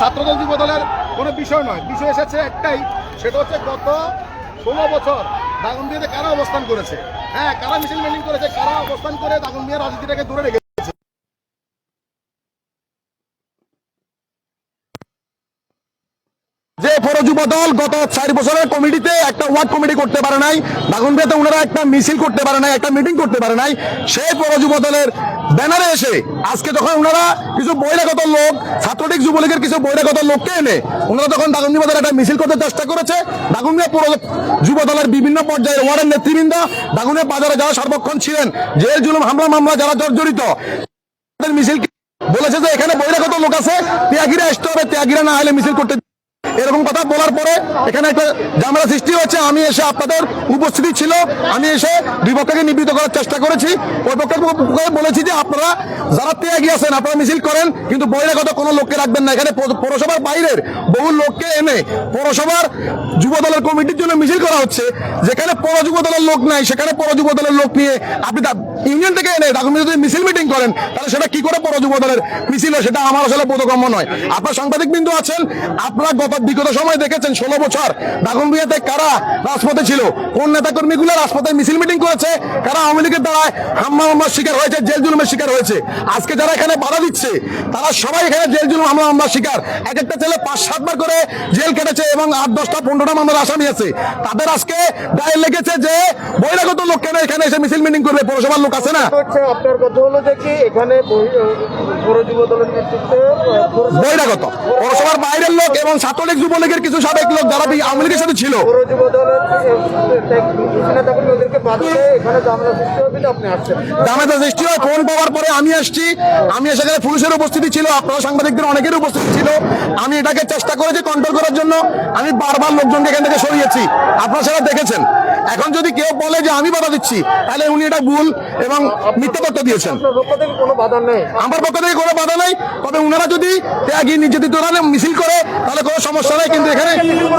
ছাত্রদল যুব দলের কোনো বিষয় নয়। বিষয় এসেছে একটাই, সেটা হচ্ছে গত ষোলো বছর দাগনবিয়াতে কারা অবস্থান করেছে? হ্যাঁ কারা মিছিল মিটিং করেছে? কারা অবস্থান করে দাগনবিয়ার রাজনীতিটাকে দূরে রেখেছে যে দল গত চার কমিটিতে একটা ওয়ার্ড কমিটি করতে পারে নাই। ওনারা একটা মিছিল করতে পারে নাই, একটা মিটিং করতে পারে নাই। সেই দলের ব্যানারে এসে আজকে যখন ওনারা কিছু বহিরাগত লোক, ছাত্রলীগ যুবলীগের কিছু বহিরাগত লোককে এনে ওনারা একটা মিছিল করতে চেষ্টা করেছে। দাগনদিয়া পৌর যুব দলের বিভিন্ন পর্যায়ের ওয়ার্ডের নেতৃবৃন্দ বাজারে যারা সর্বক্ষণ ছিলেন, জেল, জুলুম, হামলা, মামলা যারা জর্জরিত মিছিল বলেছে যে এখানে বহিরাগত লোক আছে, ত্যাগীরা আসতে হবে, ত্যাগীরা না হলে মিছিল করতে এরকম কথা বলার পরে এখানে একটা ঝামেলা সৃষ্টি হচ্ছে আমি এসে আপনাদের উপস্থিতি ছিল। আমি এসে দুই পক্ষকে নিবৃত করার চেষ্টা করেছি। ওই পক্ষে বলেছি যে আপনারা যারা ত্যাগী আছেন, আপনারা মিছিল করেন, কিন্তু বহিরাগত কোনো লোককে রাখবেন না। এখানে পৌরসভার বাইরের বহু লোককে এনে পৌরসভার যুব দলের কমিটির জন্য মিছিল করা হচ্ছে। যেখানে পৌর যুব দলের লোক নাই, সেখানে পৌর যুব দলের লোক নিয়ে আপনি ইউনিয়ন থেকে এনে ডাকুমেন্ট যদি মিছিল মিটিং করেন, তাহলে সেটা কি করে পৌর যুব দলের মিছিল সেটা আমার আসলে বোধগম্য নয়। আপনার সাংবাদিক বিন্দু আছেন, আপনারা গত বিগত সময় দেখেছেন ষোলো বছর দাগনবিয়াতে কারা রাজপথে ছিল? কোন নেতা কর্মীগুলো রাজপথে মিছিল মিটিং করেছে? কারা আওয়ামী লীগের দ্বারায় হামলা মামলার শিকার হয়েছে জেল জুলুমের শিকার হয়েছে? আজকে যারা এখানে বাধা দিচ্ছে তারা সবাই এখানে জেল জুলুম হামলা মামলার শিকার। এক একটা ছেলে পাঁচ সাতবার করে জেল কেটেছে এবং আট দশটা পনেরোটা মামলার আসামি আছে। তাদের আজকে গায়ে লেগেছে যে বহিরাগত লোক কেন এখানে এসে মিছিল মিটিং করবে? পৌরসভার লোক আছে না? আপনার কথা হলো যে কি এখানে বহিরাগত পৌরসভার বাইরের লোক এবং ছাত্রলীগ যুবলীগের কিছু সাবেক লোক যারা আওয়ামী লীগের সাথে ছিল। সৃষ্টি হয় ফোন পাওয়ার পরে আমি আসছি। আমি সেখানে পুলিশের উপস্থিতি ছিল আপনারা সাংবাদিকদের অনেকের উপস্থিতি ছিল। আমি এটাকে চেষ্টা করেছি কন্ট্রোল করার জন্য। আমি বারবার লোকজনকে এখান থেকে সরিয়েছি। আপনারা সেটা দেখেছেন। এখন যদি কেউ বলে যে আমি বাধা দিচ্ছি তাহলে উনি এটা ভুল এবং মিথ্যা তথ্য দিয়েছেন। আপনার পক্ষ থেকে কোনো বাধা নেই? আমার পক্ষ কোনো বাধা নাই তবে উনারা যদি ত্যাগী নির্যাতিত মিছিল করে তাহলে কোনো সমস্যা নেই কিন্তু এখানে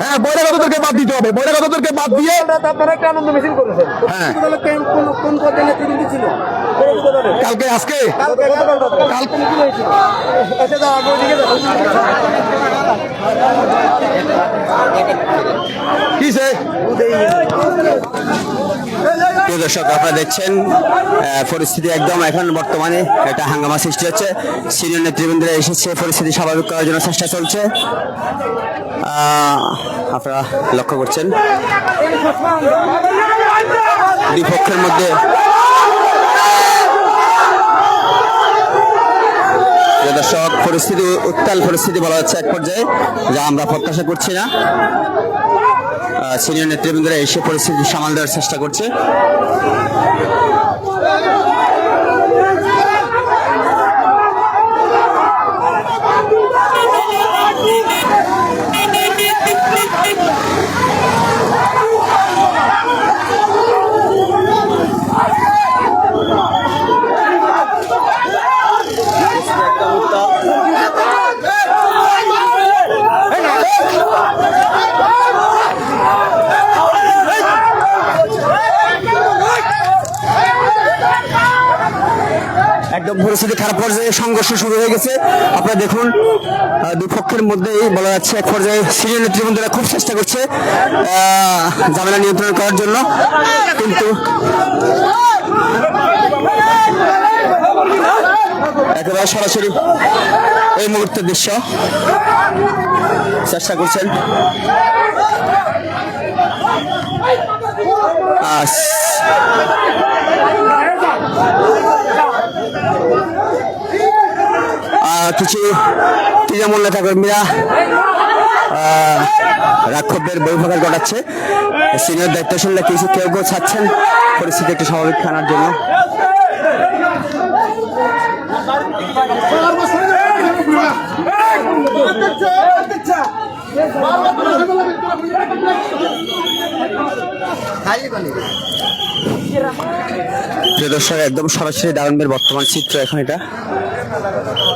হ্যাঁ বহিরাগতদেরকে বাদ দিতে হবে। বহিরাগতদেরকে বাদ দিয়ে আপনারা- আপনারা একটা আনন্দ মিছিল করেছেন। হ্যাঁ। কোন- ছিল? কালকে আজকে? কালকে প্রিয় দর্শক, আপনারা দেখছেন পরিস্থিতি একদম এখন বর্তমানে একটা হাঙ্গামা সৃষ্টি হচ্ছে। সিনিয়র নেতৃবৃন্দরা এসেছে, পরিস্থিতি স্বাভাবিক করার জন্য চেষ্টা চলছে। আপনারা লক্ষ্য করছেন, দুই পক্ষের মধ্যে দর্শক, পরিস্থিতি, উত্তাল পরিস্থিতি বলা হচ্ছে এক পর্যায়ে, যা আমরা প্রত্যাশা করছি না। সিনিয়র নেতৃবৃন্দরা এসে পরিস্থিতি সামাল দেওয়ার চেষ্টা করছে। খারাপ পর্যায়ে সংঘর্ষ শুরু হয়ে গেছে। আপনারা দেখুন আহ, দুই পক্ষের মধ্যেই বলা যাচ্ছে এক পর্যায়ে সিনিয়র নেতৃবৃন্দরা খুব চেষ্টা করছে ঝামেলা নিয়ন্ত্রণ করার জন্য। কিন্তু একেবারে সরাসরি এই মুহূর্তের দৃশ্য চেষ্টা করছেন। আহ, কিছু তৃণমূল নেতা কর্মীরা রাক্ষবদের বৈভাগার ঘটাচ্ছে, সিনিয়র দায়িত্বশীলরা কিছু কেউ কেউ ছাড়ছেন, পরিস্থিতি একটু স্বাভাবিক আনার জন্য। প্রিয় দর্শক, একদম সরাসরি দারুণের বর্তমান চিত্র এখন এটা।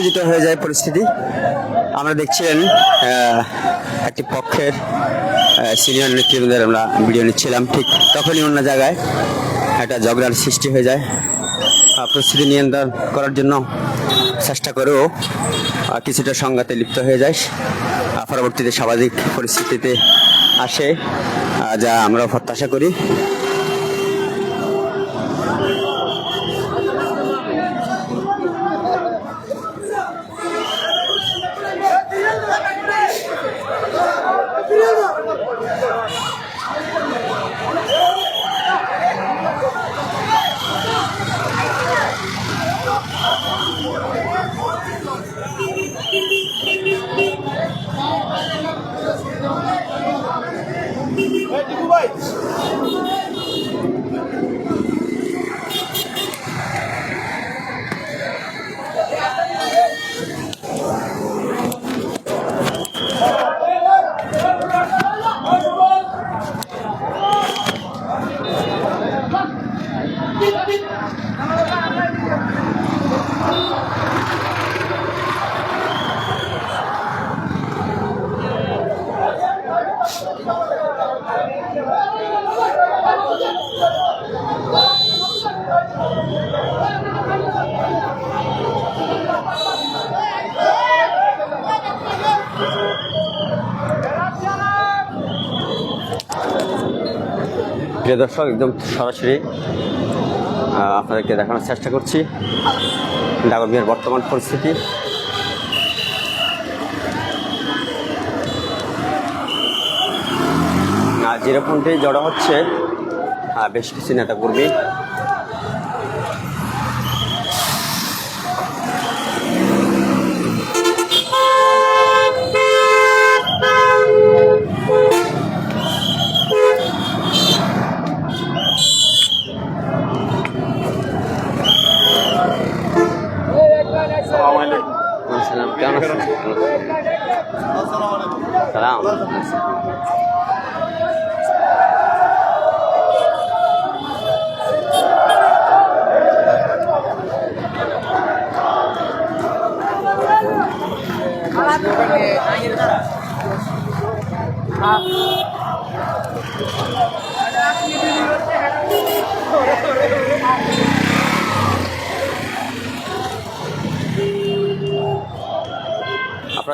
উত্তেজিত হয়ে যায় পরিস্থিতি। আমরা দেখছিলেন একটি পক্ষের সিনিয়র নেতৃবৃন্দের আমরা ভিডিও নিচ্ছিলাম। ঠিক তখনই অন্য জায়গায় একটা ঝগড়ার সৃষ্টি হয়ে যায়। পরিস্থিতি নিয়ন্ত্রণ করার জন্য চেষ্টা করেও কিছুটা সংঘাতে লিপ্ত হয়ে যায়। পরবর্তীতে স্বাভাবিক পরিস্থিতিতে আসে যা আমরা প্রত্যাশা করি। প্রিয় দর্শক, একদম সরাসরি আপনাদেরকে দেখানোর চেষ্টা করছি। ডাগরমিয়ার বর্তমান পরিস্থিতি। আর যেরকমটি জড়ো হচ্ছে বেশ কিছু নেতাকর্মী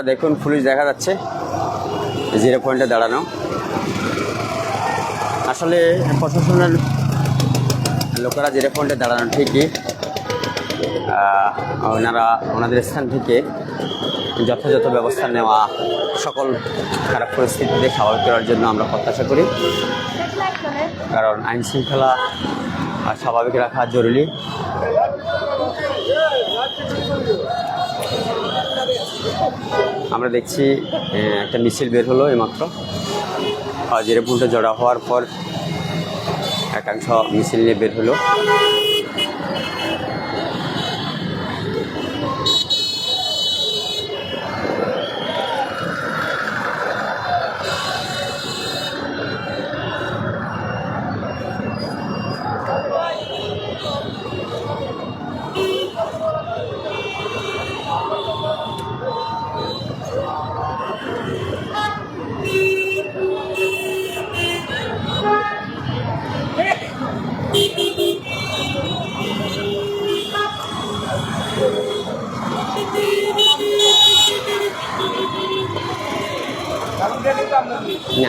দেখুন পুলিশ দেখা যাচ্ছে। জিরো পয়েন্টে দাঁড়ানো। আসলে প্রশাসনের লোকেরা জিরো পয়েন্টে দাঁড়ানো, ঠিকই। ওনারা ওনাদের স্থান থেকে যথাযথ ব্যবস্থা নেওয়া সকল খারাপ পরিস্থিতিতে স্বাভাবিক করার জন্য আমরা প্রত্যাশা করি। কারণ আইন শৃঙ্খলা স্বাভাবিক রাখা জরুরি। আমরা দেখছি একটা মিছিল বের হলো এইমাত্র। জিরো পয়েন্টে জড়া হওয়ার পর একাংশ মিছিল নিয়ে বের হলো না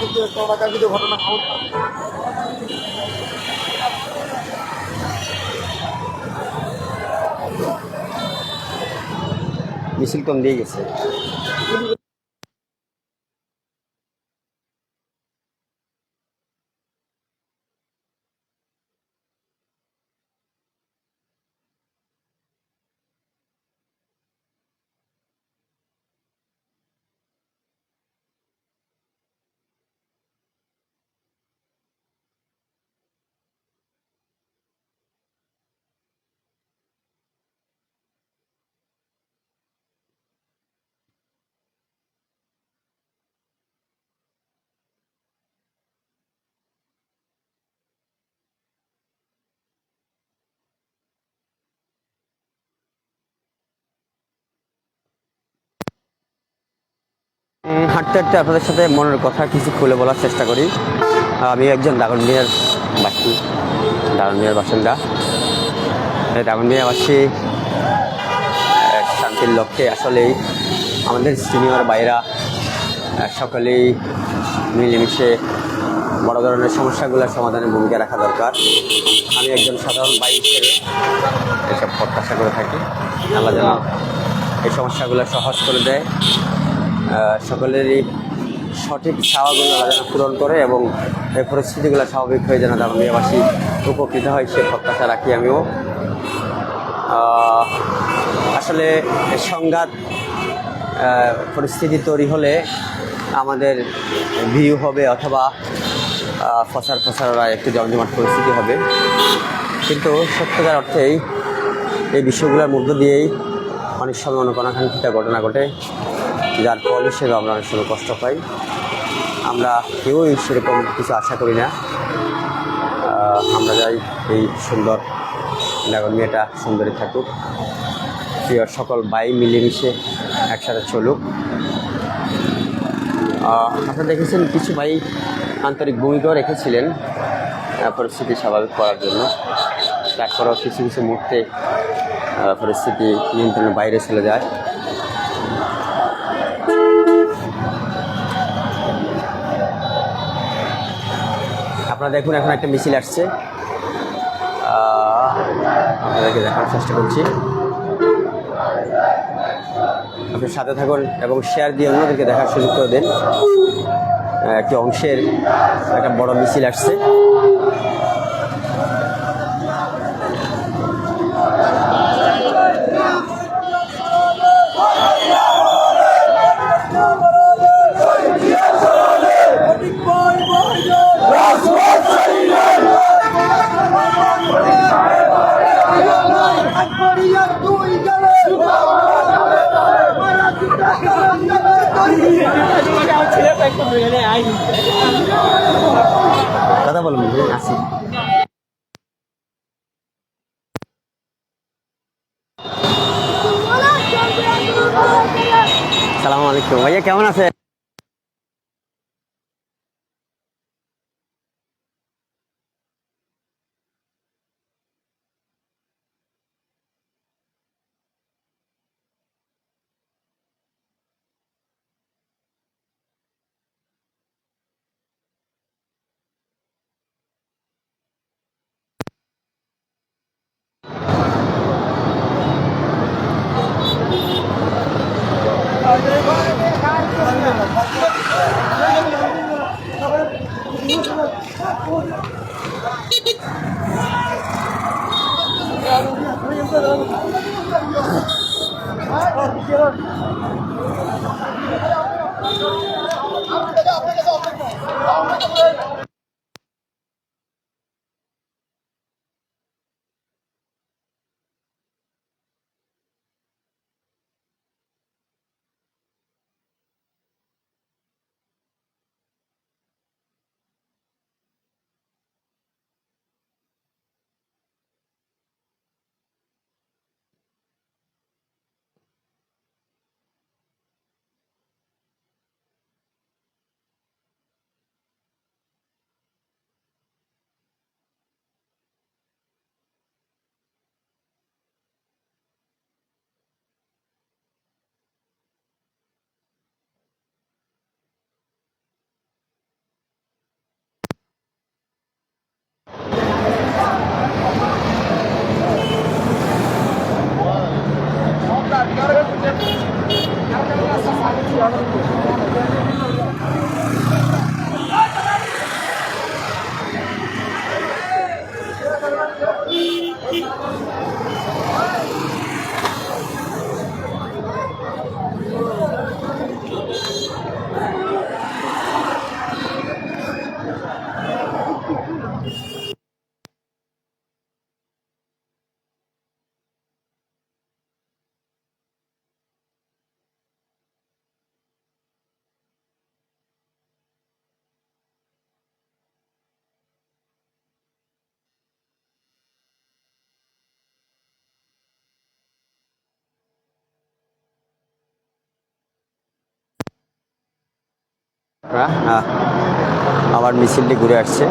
কিন্তু একটা ঘটনা ঘটলো। মিছিল কম দিয়ে গেছে হাঁটতে হাঁটতে আপনাদের সাথে মনের কথা কিছু খুলে বলার চেষ্টা করি। আমি একজন দাগনমিয়ার বাসী। দাগনমিয়ার বাসিন্দা। আহ, শান্তির লক্ষ্যে আসলেই আমাদের সিনিয়র বাইরা সকলেই মিলেমিশে বড় ধরনের সমস্যাগুলোর সমাধানে ভূমিকা রাখা দরকার। আমি একজন সাধারণ বাই হিসেবে এসব প্রত্যাশা করে থাকি। আল্লাহ যেন এই সমস্যাগুলো সহজ করে দেয়। সকলেরই সঠিক চাওয়াগুলো যেন পূরণ করে এবং এই পরিস্থিতিগুলো স্বাভাবিক হয়ে যেন দাগনিয়াবাসী উপকৃত হয়, সে প্রত্যাশা রাখি আমিও। আসলে সংঘাত পরিস্থিতি তৈরি হলে আমাদের ভিউ হবে অথবা ফসার ফসারা একটু জমজমাট পরিস্থিতি হবে। কিন্তু সত্যিকার অর্থেই এই বিষয়গুলোর মধ্য দিয়েই অনেক সময় অনেক অনাকাঙ্ক্ষিত ঘটনা ঘটে। যার ফল হিসেবে আমরা অনেক সময় কষ্ট পাই। আমরা কেউই সেরকম কিছু আশা করি না। আমরা যাই এই সুন্দর নাগর মেয়েটা সুন্দরী থাকুক। প্রিয় সকল বাই মিলেমিশে একসাথে চলুক। আপনারা দেখেছেন কিছু ভাই আন্তরিক ভূমিকাও রেখেছিলেন পরিস্থিতি স্বাভাবিক করার জন্য। তারপরেও কিছু কিছু মুহূর্তে পরিস্থিতি নিয়ন্ত্রণের বাইরে চলে যায়। আপনারা দেখুন, এখন একটা মিছিল আসছে। আপনাদেরকে দেখার চেষ্টা করছি। আপনি সাথে থাকুন এবং শেয়ার দিয়ে অন্যদেরকে দেখার সুযোগ করে দিন। একটি অংশের একটা বড় মিছিল আসছে। কথা বলুন আসি। সালাম আলাইকুম। ভাইয়া কেমন আছে আবার মিছিলটি ঘুরে আসছে।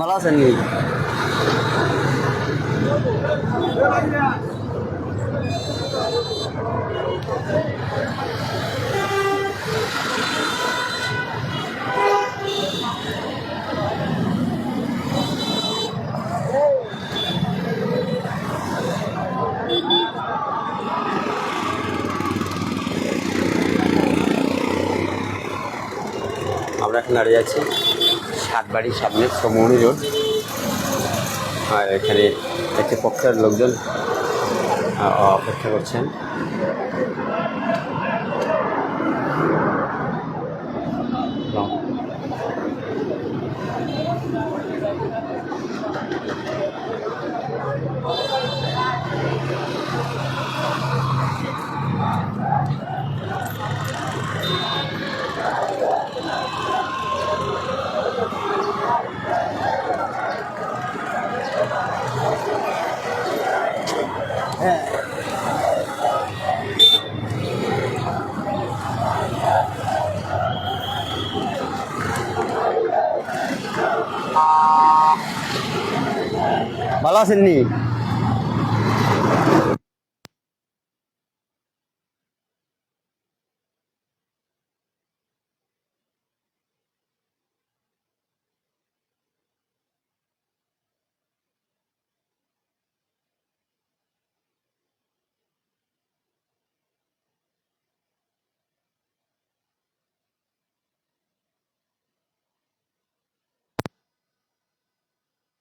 ভালো আছেন আমরা এখন দাঁড়িয়ে আছি। সাতবাড়ির সামনে সমৌনি রোড। আর এখানে একটি পক্ষের লোকজন অপেক্ষা করছেন। ভালো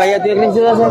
ভাইয়া তুই একদিন চলে আসেন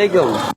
আলাইকুম